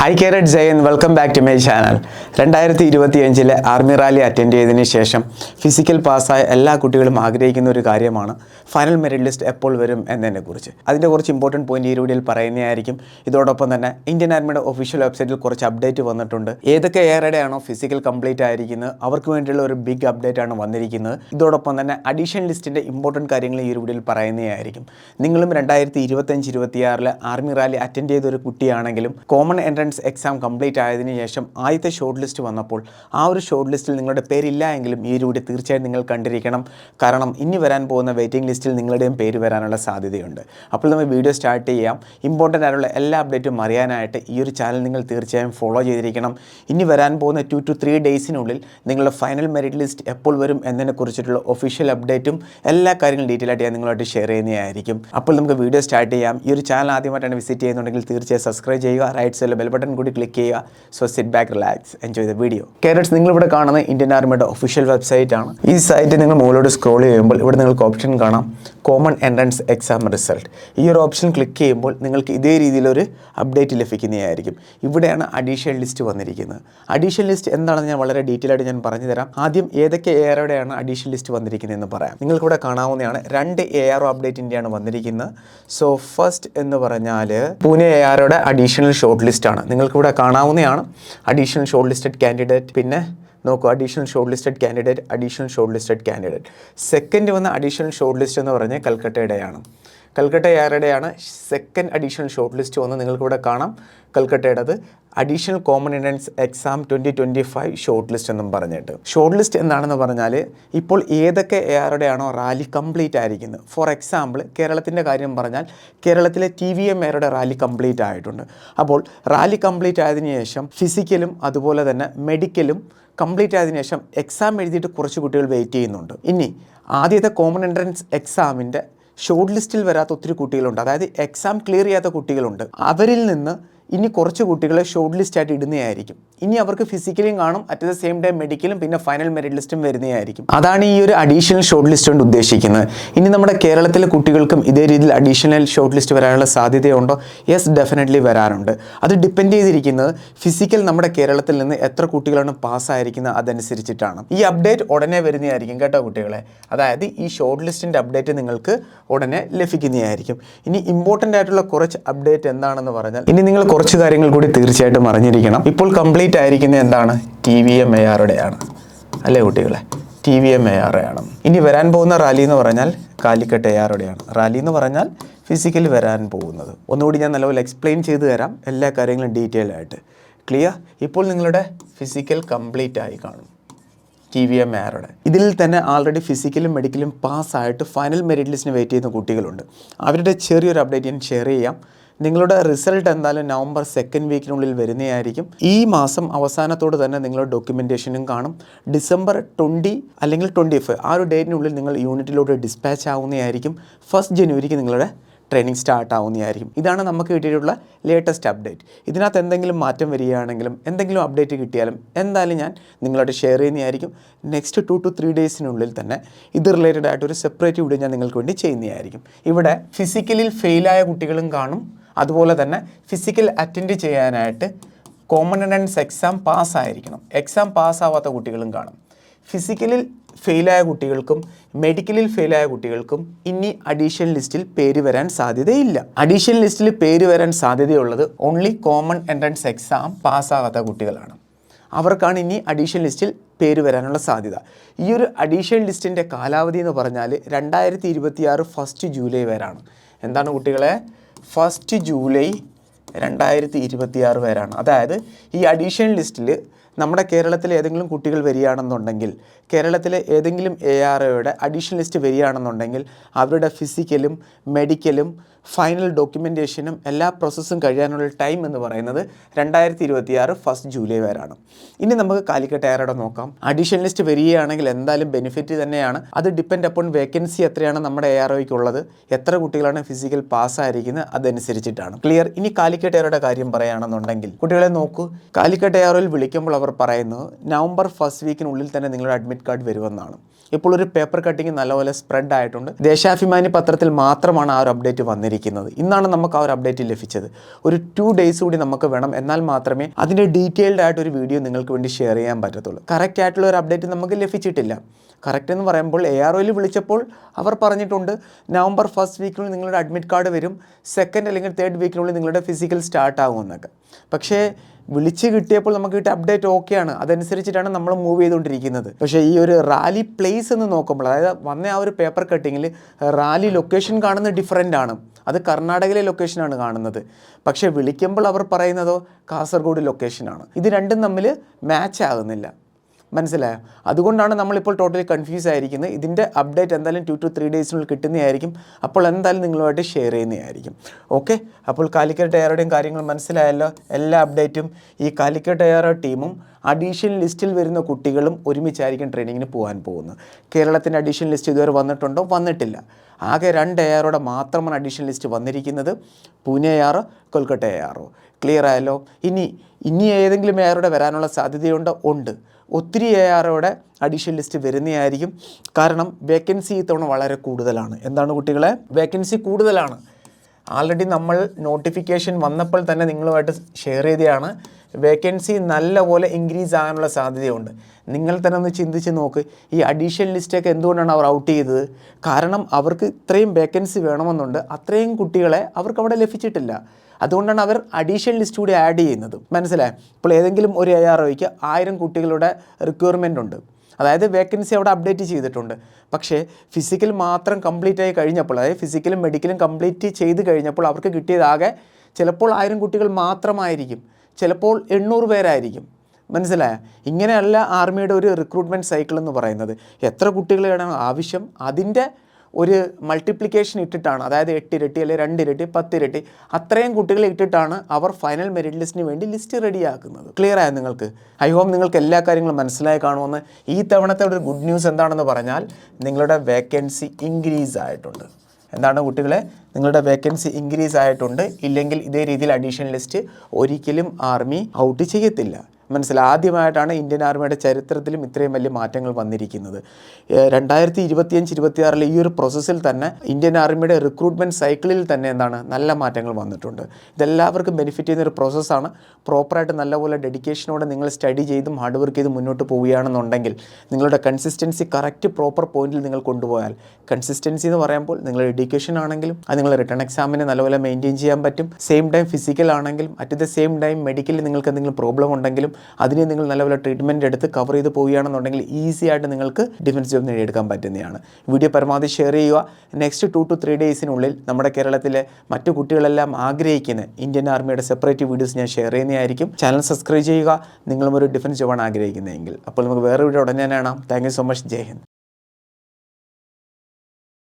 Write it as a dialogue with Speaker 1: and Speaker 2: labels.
Speaker 1: Hi carrot Jayan welcome back to my channel രണ്ടായിരത്തി ഇരുപത്തി അഞ്ചിലെ ആർമി റാലി അറ്റൻഡ് ചെയ്തതിന് ശേഷം ഫിസിക്കൽ പാസ്സായ എല്ലാ കുട്ടികളും ആഗ്രഹിക്കുന്ന ഒരു കാര്യമാണ് ഫൈനൽ മെറിറ്റ് ലിസ്റ്റ് എപ്പോൾ വരും എന്നതിനെക്കുറിച്ച്. അതിന്റെ കുറച്ച് ഇമ്പോർട്ടന്റ് പോയിന്റ് ഈ വീഡിയോയിൽ പറയുന്നതായിരിക്കും. ഇതോടൊപ്പം തന്നെ ഇന്ത്യൻ ആർമിയുടെ ഒഫീഷ്യൽ വെബ്സൈറ്റിൽ കുറച്ച് അപ്ഡേറ്റ് വന്നിട്ടുണ്ട്. ഏതൊക്കെ ഏറയുടെ ആണോ ഫിസിക്കൽ കംപ്ലീറ്റ് ആയിരിക്കുന്നത്? അവർക്ക് വേണ്ടിയുള്ള ഒരു ബിഗ് അപ്ഡേറ്റ് ആണ് വന്നിരിക്കുന്നത്. ഇതോടൊപ്പം തന്നെ അഡീഷൻ ലിസ്റ്റിന്റെ ഇമ്പോർട്ടന്റ് കാര്യങ്ങൾ ഈ വീഡിയോയിൽ പറയുന്നതായിരിക്കും. നിങ്ങളും രണ്ടായിരത്തി ഇരുപത്തഞ്ച് ഇരുപത്തിയാറിൽ ആർമി റാലി അറ്റൻഡ് ചെയ്ത ഒരു കുട്ടിയാണെങ്കിലും കോമൺ എൻട്രൻസ് എക്സാം കംപ്ലീറ്റ് ആയതിനു ശേഷം ആദ്യത്തെ ഷോർട്ട് ലിസ്റ്റ് വന്നപ്പോൾ ആ ഒരു ഷോർട്ട് ലിസ്റ്റിൽ നിങ്ങളുടെ പേരില്ല എങ്കിലും ഈ ഒരു വീഡിയോ തീർച്ചയായും നിങ്ങൾ കണ്ടിരിക്കണം. കാരണം ഇനി വരാൻ പോകുന്ന വെയിറ്റിംഗ് ലിസ്റ്റിൽ നിങ്ങളുടെയും പേര് വരാനുള്ള സാധ്യതയുണ്ട്. അപ്പോൾ നമ്മൾ വീഡിയോ സ്റ്റാർട്ട് ചെയ്യാം. ഇമ്പോർട്ടന്റ് ആയിട്ടുള്ള എല്ലാ അപ്ഡേറ്റും അറിയാനായിട്ട് ഈ ഒരു ചാനൽ നിങ്ങൾ തീർച്ചയായും ഫോളോ ചെയ്തിരിക്കണം. ഇനി വരാൻ പോകുന്ന ടു ടു ത്രീ ഡേയ്സിനുള്ളിൽ നിങ്ങളുടെ ഫൈനൽ മെറിറ്റ് ലിസ്റ്റ് എപ്പോൾ വരും എന്നതിനെ കുറിച്ചിട്ടുള്ള ഒഫീഷ്യൽ അപ്ഡേറ്റും എല്ലാ കാര്യങ്ങളും ഡീറ്റെയിൽ ആയിട്ട് ഞാൻ നിങ്ങളായിട്ട് ഷെയർ ചെയ്യുന്നതായിരിക്കും. അപ്പോൾ നമുക്ക് വീഡിയോ സ്റ്റാർട്ട് ചെയ്യാം. ഈ ഒരു ചാനൽ ആദ്യമായിട്ടാണ് വിസിറ്റ് ചെയ്യുന്നുണ്ടെങ്കിൽ തീർച്ചയായും സബ്സ്ക്രൈബ് ചെയ്യുക. റൈറ്റ് സൈഡിൽ ബെൽ ബട്ടൺ കൂടി ക്ലിക്ക് ചെയ്യുക. So sit back relax enjoy the video carrots നിങ്ങളിവിടെ കാണുന്നത് ഇന്ത്യൻ ആർമിയുടെ ഒഫീഷ്യൽ വെബ്സൈറ്റ് ആണ്. ഈ സൈറ്റ് നിങ്ങൾ മുകളിലോട്ട് സ്ക്രോൾ ചെയ്യുമ്പോൾ ഇവിടെ നിങ്ങൾക്ക് ഓപ്ഷൻ കാണാം. കോമൺ എൻട്രൻസ് എക്സാം റിസൾട്ട് ഈ ഒരു ഓപ്ഷൻ ക്ലിക്ക് ചെയ്യുമ്പോൾ നിങ്ങൾക്ക് ഇതേ രീതിയിലൊരു അപ്ഡേറ്റ് ലഭിക്കുന്നതായിരിക്കും. ഇവിടെയാണ് അഡീഷണൽ ലിസ്റ്റ് വന്നിരിക്കുന്നത്. അഡീഷണൽ ലിസ്റ്റ് എന്താണെന്ന് ഞാൻ വളരെ ഡീറ്റെയിൽ ആയിട്ട് ഞാൻ പറഞ്ഞു തരാം ആദ്യം ഏതൊക്കെ എയറുടെയാണ് അഡീഷണൽ ലിസ്റ്റ് വന്നിരിക്കുന്നതെന്ന് പറയാം. നിങ്ങൾക്കിവിടെ കാണാവുന്നതാണ് രണ്ട് എ ആർ ഒ അപ്ഡേറ്റിന്റെയാണ് വന്നിരിക്കുന്നത്. സോ ഫസ്റ്റ് എന്ന് പറഞ്ഞാൽ പൂനെ എ ആറോടെ അഡീഷണൽ ഷോർട്ട് ലിസ്റ്റ് ആണ്. നിങ്ങൾക്കിവിടെ കാണാവുന്നതാണ്. അഡീഷണൽ ഷോർട്ട് ലിസ്റ്റഡ് കാൻഡിഡേറ്റ് പിന്നെ നോക്കൂ additional short listed candidate additional short listed candidate second വന്ന അഡീഷണൽ ഷോർട്ട് ലിസ്റ്റ് എന്ന് പറഞ്ഞാൽ കൽക്കട്ടയുടെയാണ്. കൽക്കട്ട ആരുടെയാണ് സെക്കൻഡ് അഡീഷണൽ ഷോർട്ട് ലിസ്റ്റ് വന്ന് നിങ്ങൾക്കിവിടെ കാണാം കൽക്കട്ടയുടേത്. Additional common entrance exam twenty twenty five short list എന്നും പറഞ്ഞിട്ട്. ഷോർട്ട് ലിസ്റ്റ് എന്താണെന്ന് പറഞ്ഞാൽ ഇപ്പോൾ ഏതൊക്കെ എയറുടെയാണോ റാലി കംപ്ലീറ്റ് ആയിരിക്കുന്നത്? ഫോർ എക്സാമ്പിൾ കേരളത്തിന്റെ കാര്യം പറഞ്ഞാൽ കേരളത്തിലെ ടി വി എം എയറുടെ റാലി കംപ്ലീറ്റ് ആയിട്ടുണ്ട്? അപ്പോൾ റാലി കംപ്ലീറ്റ് ആയതിനു ശേഷം ഫിസിക്കലും അതുപോലെ തന്നെ മെഡിക്കലും കംപ്ലീറ്റ് ആയതിനു ശേഷം എക്സാം എഴുതിയിട്ട് കുറച്ച് കുട്ടികൾ വെയിറ്റ് ചെയ്യുന്നുണ്ട്. ഇനി ആദ്യത്തെ കോമൺ എൻട്രൻസ് എക്സാമിന്റെ ഷോർട്ട് ലിസ്റ്റിൽ വരാത്ത ഒത്തിരി കുട്ടികളുണ്ട്. അതായത് എക്സാം ക്ലിയർ ചെയ്യാത്ത കുട്ടികളുണ്ട്. അവരിൽ നിന്ന് ഇനി കുറച്ച് കുട്ടികളെ ഷോർട്ട് ലിസ്റ്റ് ആയിട്ട് ഇടുന്നതായിരിക്കും. ഇനി അവർക്ക് ഫിസിക്കലിയും കാണും അറ്റ് ദ സെയിം ടൈം മെഡിക്കലും പിന്നെ ഫൈനൽ മെറിറ്റ് ലിസ്റ്റും വരുന്നതായിരിക്കും. അതാണ് ഈ ഒരു അഡീഷണൽ ഷോർട്ട് ലിസ്റ്റ് കൊണ്ട് ഉദ്ദേശിക്കുന്നത്. ഇനി നമ്മുടെ കേരളത്തിലെ കുട്ടികൾക്കും ഇതേ രീതിയിൽ അഡീഷണൽ ഷോർട്ട് ലിസ്റ്റ് വരാനുള്ള സാധ്യതയുണ്ടോ? യെസ് ഡെഫിനറ്റ്ലി വരാറുണ്ട്. അത് ഡിപ്പെൻഡ് ചെയ്തിരിക്കുന്നത് ഫിസിക്കൽ നമ്മുടെ കേരളത്തിൽ നിന്ന് എത്ര കുട്ടികളാണ് പാസ്സായിരിക്കുന്നത് അതനുസരിച്ചിട്ടാണ്. ഈ അപ്ഡേറ്റ് ഉടനെ വരുന്നതായിരിക്കും കേട്ടോ കുട്ടികളെ. അതായത് ഈ ഷോർട്ട് ലിസ്റ്റിന്റെ അപ്ഡേറ്റ് നിങ്ങൾക്ക് ഉടനെ ലഭിക്കുന്നതായിരിക്കും. ഇനി ഇമ്പോർട്ടന്റ് ആയിട്ടുള്ള കുറച്ച് അപ്ഡേറ്റ് എന്താണെന്ന് പറഞ്ഞാൽ ഇനി നിങ്ങൾ കുറച്ച് കാര്യങ്ങൾ കൂടി തീർച്ചയായിട്ടും അറിഞ്ഞിരിക്കണം. ഇപ്പോൾ കംപ്ലീറ്റ് ആയിരിക്കുന്നത് എന്താണ്? ടി വി എം എ ആറുടെയാണ് അല്ലേ കുട്ടികളെ? ടി വി എം എ ആറുടെയാണ് ഇനി വരാൻ പോകുന്ന റാലി എന്ന് പറഞ്ഞാൽ കാലിക്കട്ട് എ ആറുടെയാണ് റാലി എന്ന് പറഞ്ഞാൽ ഫിസിക്കലി വരാൻ പോകുന്നത്. ഒന്നുകൂടി ഞാൻ നല്ലപോലെ എക്സ്പ്ലെയിൻ ചെയ്തു തരാം എല്ലാ കാര്യങ്ങളും ഡീറ്റെയിൽ ആയിട്ട്. ക്ലിയർ ഇപ്പോൾ നിങ്ങളുടെ ഫിസിക്കൽ കംപ്ലീറ്റ് ആയി കാണും. ടി വി എം ആറുടെ ഇതിൽ തന്നെ ആൾറെഡി ഫിസിക്കലും മെഡിക്കലും പാസ്സായിട്ട് ഫൈനൽ മെറിറ്റ് ലിസ്റ്റിന് വെയിറ്റ് ചെയ്യുന്ന കുട്ടികളുണ്ട്. അവരുടെ ചെറിയൊരു അപ്ഡേറ്റ് ഞാൻ ഷെയർ ചെയ്യാം. നിങ്ങളുടെ റിസൾട്ട് എന്തായാലും നവംബർ സെക്കൻഡ് വീക്കിനുള്ളിൽ വരുന്നതായിരിക്കും. ഈ മാസം അവസാനത്തോട് തന്നെ നിങ്ങളുടെ ഡോക്യുമെന്റേഷനും കാണും. ഡിസംബർ ട്വന്റി അല്ലെങ്കിൽ ട്വന്റി ഫൈവ് ആ ഒരു ഡേറ്റിനുള്ളിൽ നിങ്ങൾ യൂണിറ്റിലോട്ട് ഡിസ്പാച്ച് ആവുന്നതായിരിക്കും. ഫസ്റ്റ് ജനുവരിക്ക് നിങ്ങളുടെ ട്രെയിനിങ് സ്റ്റാർട്ട് ആവുന്നതായിരിക്കും. ഇതാണ് നമുക്ക് കിട്ടിയിട്ടുള്ള ലേറ്റസ്റ്റ് അപ്ഡേറ്റ് ഇതിനകത്ത് എന്തെങ്കിലും മാറ്റം വരികയാണെങ്കിലും എന്തെങ്കിലും അപ്ഡേറ്റ് കിട്ടിയാലും എന്തായാലും ഞാൻ നിങ്ങളോട് ഷെയർ ചെയ്യുന്നതായിരിക്കും. നെക്സ്റ്റ് ടു ടു ത്രീ ഡേയ്സിനുള്ളിൽ തന്നെ ഇത് റിലേറ്റഡ് ആയിട്ട് ഒരു സെപ്പറേറ്റ് വീഡിയോ ഞാൻ നിങ്ങൾക്ക് വേണ്ടി ചെയ്യുന്നതായിരിക്കും. ഇവിടെ ഫിസിക്കലിൽ ഫെയിലായ കുട്ടികളും കാണും. അതുപോലെ തന്നെ ഫിസിക്കൽ അറ്റൻഡ് ചെയ്യാനായിട്ട് കോമൺ എൻട്രൻസ് എക്സാം പാസ്സായിരിക്കണം എക്സാം പാസ്സാവാത്ത കുട്ടികളും കാണും. ഫിസിക്കലിൽ ഫെയിലായ കുട്ടികൾക്കും മെഡിക്കലിൽ ഫെയിലായ കുട്ടികൾക്കും ഇനി അഡീഷണൽ ലിസ്റ്റിൽ പേര് വരാൻ സാധ്യതയില്ല. അഡീഷണൽ ലിസ്റ്റിൽ പേര് വരാൻ സാധ്യതയുള്ളത് ഓൺലി കോമൺ എൻട്രൻസ് എക്സാം പാസ്സാകാത്ത കുട്ടികളാണ്. അവർക്കാണ് ഇനി അഡീഷണൽ ലിസ്റ്റിൽ പേര് വരാനുള്ള സാധ്യത. ഈ ഒരു അഡീഷണൽ ലിസ്റ്റിന്റെ കാലാവധി എന്ന് പറഞ്ഞാൽ രണ്ടായിരത്തി ഇരുപത്തിയാറ് ഫസ്റ്റ് ജൂലൈ വരെയാണ്. എന്താണ് കുട്ടികളെ? ഫസ്റ്റ് ജൂലൈ രണ്ടായിരത്തി ഇരുപത്തിയാറ് വരെയാണ്. അതായത് ഈ അഡീഷണൽ ലിസ്റ്റിൽ നമ്മുടെ കേരളത്തിലെ ഏതെങ്കിലും കുട്ടികൾ വരികയാണെന്നുണ്ടെങ്കിൽ കേരളത്തിലെ ഏതെങ്കിലും എ ആർ ഒയുടെ അഡീഷണൽ ലിസ്റ്റ് വരികയാണെന്നുണ്ടെങ്കിൽ അവരുടെ ഫിസിക്കലും മെഡിക്കലും ഫൈനൽ ഡോക്യുമെന്റേഷനും എല്ലാ പ്രോസസ്സും കഴിയാനുള്ള ടൈം എന്ന് പറയുന്നത് രണ്ടായിരത്തി ഇരുപത്തിയാറ് ഫസ്റ്റ് ജൂലൈ വരെയാണ്. ഇനി നമുക്ക് കാലിക്കട്ട് എയറോടെ നോക്കാം. അഡീഷണൽ ലിസ്റ്റ് വരികയാണെങ്കിൽ എന്തായാലും ബെനിഫിറ്റ് തന്നെയാണ്. അത് ഡിപ്പെൻഡ് അപ്പോൺ വേക്കൻസി എത്രയാണ് നമ്മുടെ എ ആർ ഒയ്ക്കുള്ളത് എത്ര കുട്ടികളാണ് ഫിസിക്കൽ പാസ്സായിരിക്കുന്നത് അതനുസരിച്ചിട്ടാണ്. ക്ലിയർ ഇനി കാലിക്കട്ട് എയറോടെ കാര്യം പറയുകയാണെന്നുണ്ടെങ്കിൽ കുട്ടികളെ നോക്കൂ. കാലിക്കട്ട് എയറോയിൽ വിളിക്കുമ്പോൾ അവർ പറയുന്നത് നവംബർ ഫസ്റ്റ് വീക്കിനുള്ളിൽ തന്നെ നിങ്ങളുടെ അഡ്മിറ്റ് കാർഡ് വരുമെന്നാണ്. ഇപ്പോൾ ഒരു പേപ്പർ കട്ടിങ് നല്ലപോലെ സ്പ്രെഡ് ആയിട്ടുണ്ട്. ദേശാഭിമാനി പത്രത്തിൽ മാത്രമാണ് ആ ഒരു അപ്ഡേറ്റ് വന്നിരിക്കുന്നത്. ഇന്നാണ് നമുക്ക് ആ ഒരു അപ്ഡേറ്റ് ലഭിച്ചത്. ഒരു ടു ഡേയ്സ് കൂടി നമുക്ക് വേണം. എന്നാൽ മാത്രമേ അതിന്റെ ഡീറ്റെയിൽഡ് ആയിട്ട് ഒരു വീഡിയോ നിങ്ങൾക്ക് വേണ്ടി ഷെയർ ചെയ്യാൻ പറ്റത്തുള്ളൂ. കറക്റ്റ് ആയിട്ടുള്ള ഒരു അപ്ഡേറ്റ് നമുക്ക് ലഭിച്ചിട്ടില്ല. കറക്റ്റ് എന്ന് പറയുമ്പോൾ എ ആർ ഒയിൽ വിളിച്ചപ്പോൾ അവർ പറഞ്ഞിട്ടുണ്ട് നവംബർ ഫസ്റ്റ് വീക്കിനുള്ളിൽ നിങ്ങളുടെ അഡ്മിറ്റ് കാർഡ് വരും. സെക്കൻഡ് അല്ലെങ്കിൽ തേർഡ് വീക്കിനുള്ളിൽ നിങ്ങളുടെ ഫിസിക്കൽ സ്റ്റാർട്ട് ആകുമെന്നൊക്കെ പക്ഷേ വിളിച്ച് കിട്ടിയപ്പോൾ നമുക്ക് കിട്ടിയ അപ്ഡേറ്റ് ഓക്കെയാണ് അതനുസരിച്ചിട്ടാണ് നമ്മൾ മൂവ് ചെയ്തുകൊണ്ടിരിക്കുന്നത്. പക്ഷേ ഈ ഒരു റാലി പ്ലേസ് എന്ന് നോക്കുമ്പോൾ അതായത് വന്ന ആ ഒരു പേപ്പർ കട്ടിങ്ങിൽ റാലി ലൊക്കേഷൻ കാണുന്നത് ഡിഫറെന്റ് ആണ്. അത് കർണാടകയിലെ ലൊക്കേഷനാണ് കാണുന്നത്. പക്ഷേ വിളിക്കുമ്പോൾ അവർ പറയുന്നതോ കാസർഗോഡ് ലൊക്കേഷനാണ് ഇത് രണ്ടും തമ്മിൽ മാച്ച് ആകുന്നില്ല. മനസ്സിലായോ? അതുകൊണ്ടാണ് നമ്മളിപ്പോൾ ടോട്ടലി കൺഫ്യൂസ് ആയിരിക്കുന്നത്. ഇതിന്റെ അപ്ഡേറ്റ് എന്തായാലും ടു ടു ത്രീ ഡേയ്സിനുള്ളിൽ കിട്ടുന്നതായിരിക്കും. അപ്പോൾ എന്തായാലും നിങ്ങളുമായിട്ട് ഷെയർ ചെയ്യുന്നതായിരിക്കും. ഓക്കെ അപ്പോൾ കാലിക്കറ്റ് എയറുടെയും കാര്യങ്ങൾ മനസ്സിലായല്ലോ? എല്ലാ അപ്ഡേറ്റും ഈ കാലിക്കറ്റ് എയറോ ടീമും അഡീഷണൽ ലിസ്റ്റിൽ വരുന്ന കുട്ടികളും ഒരുമിച്ചായിരിക്കും ട്രെയിനിങ്ങിന് പോകാൻ പോകുന്നത്. കേരളത്തിന്റെ അഡീഷണൽ ലിസ്റ്റ് ഇതുവരെ വന്നിട്ടുണ്ടോ? വന്നിട്ടില്ല. ആകെ രണ്ട് എയറോടെ മാത്രമാണ് അഡീഷണൽ ലിസ്റ്റ് വന്നിരിക്കുന്നത്. പൂനെ എയറോ കൊൽക്കട്ട എയറോ ക്ലിയർ ആയല്ലോ? ഇനി ഇനി ഏതെങ്കിലും എയറോടെ വരാനുള്ള സാധ്യതയുണ്ടോ? ഉണ്ട്. ഒത്തിരി എ ആറോടെ അഡീഷണൽ ലിസ്റ്റ് വരുന്നതായിരിക്കും. കാരണം വേക്കൻസി ഇത്തവണ വളരെ കൂടുതലാണ്. എന്താണ് കുട്ടികളെ? വേക്കൻസി കൂടുതലാണ്. ആൾറെഡി നമ്മൾ നോട്ടിഫിക്കേഷൻ വന്നപ്പോൾ തന്നെ നിങ്ങളുമായിട്ട് ഷെയർ ചെയ്തതാണ്. വേക്കൻസി നല്ല പോലെ ഇൻക്രീസ് ആകാനുള്ള സാധ്യതയുണ്ട്. നിങ്ങൾ തന്നെ ഒന്ന് ചിന്തിച്ച് നോക്ക്. ഈ അഡീഷണൽ ലിസ്റ്റൊക്കെ എന്തുകൊണ്ടാണ് അവർ ഔട്ട് ചെയ്തത്? കാരണം അവർക്ക് ഇത്രയും വേക്കൻസി വേണമെന്നുണ്ട്. അത്രയും കുട്ടികളെ അവർക്ക് അവിടെ ലഭിച്ചിട്ടില്ല. അതുകൊണ്ടാണ് അവർ അഡീഷണൽ ലിസ്റ്റ് കൂടി ആഡ് ചെയ്യുന്നത്. മനസ്സിലായി? ഇപ്പോൾ ഏതെങ്കിലും ഒരു എ ആർ ഒയ്ക്ക് ആയിരം കുട്ടികളുടെ റിക്വയർമെന്റ് ഉണ്ട്. അതായത് വേക്കൻസി അവിടെ അപ്ഡേറ്റ് ചെയ്തിട്ടുണ്ട്. പക്ഷേ ഫിസിക്കൽ മാത്രം കംപ്ലീറ്റ് ആയി കഴിഞ്ഞപ്പോൾ അതായത് ഫിസിക്കലും മെഡിക്കലും കംപ്ലീറ്റ് ചെയ്ത് കഴിഞ്ഞപ്പോൾ അവർക്ക് കിട്ടിയതാകെ ചിലപ്പോൾ ആയിരം കുട്ടികൾ മാത്രമായിരിക്കും. ചിലപ്പോൾ എണ്ണൂറ് പേരായിരിക്കും. മനസ്സിലായ? ഇങ്ങനെയല്ല ആർമിയുടെ ഒരു റിക്രൂട്ട്മെന്റ് സൈക്കിൾ എന്ന് പറയുന്നത്. എത്ര കുട്ടികളാണ് ആവശ്യം? അതിന്റെ ഒരു മൾട്ടിപ്ലിക്കേഷൻ ഇട്ടിട്ടാണ് അതായത് എട്ടിരട്ടി അല്ലെങ്കിൽ രണ്ടിരട്ടി പത്തിരട്ടി അത്രയും കുട്ടികളെ ഇട്ടിട്ടാണ് അവർ ഫൈനൽ മെറിറ്റ് ലിസ്റ്റിന് വേണ്ടി ലിസ്റ്റ് റെഡിയാക്കുന്നത് ക്ലിയർ ആയത് നിങ്ങൾക്ക്? ഐ ഹോപ്പ് നിങ്ങൾക്ക് എല്ലാ കാര്യങ്ങളും മനസ്സിലായി കാണുമെന്ന് ഈ തവണത്തെ ഒരു ഗുഡ് ന്യൂസ് എന്താണെന്ന് പറഞ്ഞാൽ നിങ്ങളുടെ വേക്കൻസി ഇൻക്രീസ് ആയിട്ടുണ്ട്. എന്താണ് കുട്ടികളെ? നിങ്ങളുടെ വേക്കൻസി ഇൻക്രീസ് ആയിട്ടുണ്ട്. ഇല്ലെങ്കിൽ ഇതേ രീതിയിൽ അഡീഷണൽ ലിസ്റ്റ് ഒരിക്കലും ആർമി ഔട്ട് ചെയ്യത്തില്ല. മനസ്സിലായി. ആദ്യമായിട്ടാണ് ഇന്ത്യൻ ആർമിയുടെ ചരിത്രത്തിലും ഇത്രയും വലിയ മാറ്റങ്ങൾ വന്നിരിക്കുന്നത്. രണ്ടായിരത്തി ഇരുപത്തിയഞ്ച് ഇരുപത്തിയാറിലെ ഈ ഒരു പ്രോസസ്സിൽ തന്നെ ഇന്ത്യൻ ആർമിയുടെ റിക്രൂട്ട്മെന്റ് സൈക്കിളിൽ തന്നെ എന്താണ് നല്ല മാറ്റങ്ങൾ വന്നിട്ടുണ്ട്. ഇതെല്ലാവർക്കും ബെനിഫിറ്റ് ചെയ്യുന്ന ഒരു പ്രോസസ്സാണ് പ്രോപ്പറായിട്ട് നല്ലപോലെ ഡെഡിക്കേഷനോടെ നിങ്ങൾ സ്റ്റഡി ചെയ്തും ഹാർഡ് വർക്ക് ചെയ്ത് മുന്നോട്ട് പോവുകയാണെന്നുണ്ടെങ്കിൽ നിങ്ങളുടെ കൺസിസ്റ്റൻസി കറക്റ്റ് പ്രോപ്പർ പോയിന്റിൽ നിങ്ങൾ കൊണ്ടുപോയാൽ കൺസിസ്റ്റൻസി എന്ന് പറയുമ്പോൾ നിങ്ങളുടെ എഡ്യൂക്കേഷൻ ആണെങ്കിലും അത് നിങ്ങൾ റിട്ടേൺ എക്സാമിനെ നല്ലപോലെ മെയിന്റെയിൻ ചെയ്യാൻ പറ്റും. സെയിം ടൈം ഫിസിക്കൽ ആണെങ്കിലും അറ്റ് ദ സെയിം ടൈം മെഡിക്കലിൽ നിങ്ങൾക്ക് എന്തെങ്കിലും പ്രോബ്ലം ഉണ്ടെങ്കിലും അതിനെ നിങ്ങൾ നല്ലപോലെ ട്രീറ്റ്മെന്റ് എടുത്ത് കവർ ചെയ്ത് പോവുകയാണെന്നുണ്ടെങ്കിൽ ഈസി ആയിട്ട് നിങ്ങൾക്ക് ഡിഫൻസ് ജോബ് നേടിയെടുക്കാൻ പറ്റുന്നതാണ്. വീഡിയോ പരമാവധി ഷെയർ ചെയ്യുക. നെക്സ്റ്റ് ടു ടു ത്രീ ഡേയ്സിനുള്ളിൽ നമ്മുടെ കേരളത്തിലെ മറ്റു കുട്ടികളെല്ലാം ആഗ്രഹിക്കുന്ന ഇന്ത്യൻ ആർമിയുടെ സെപ്പറേറ്റ് വീഡിയോസ് ഞാൻ ഷെയർ ചെയ്യുന്നതായിരിക്കും. ചാനൽ സബ്സ്ക്രൈബ് ചെയ്യുക. നിങ്ങളും ഒരു ഡിഫൻസ് ജോബാണ് ആഗ്രഹിക്കുന്നതെങ്കിൽ. അപ്പോൾ നമുക്ക് വേറെ വീഡിയോ ഉടനെ കാണാം. Thank you so much Jai Hind.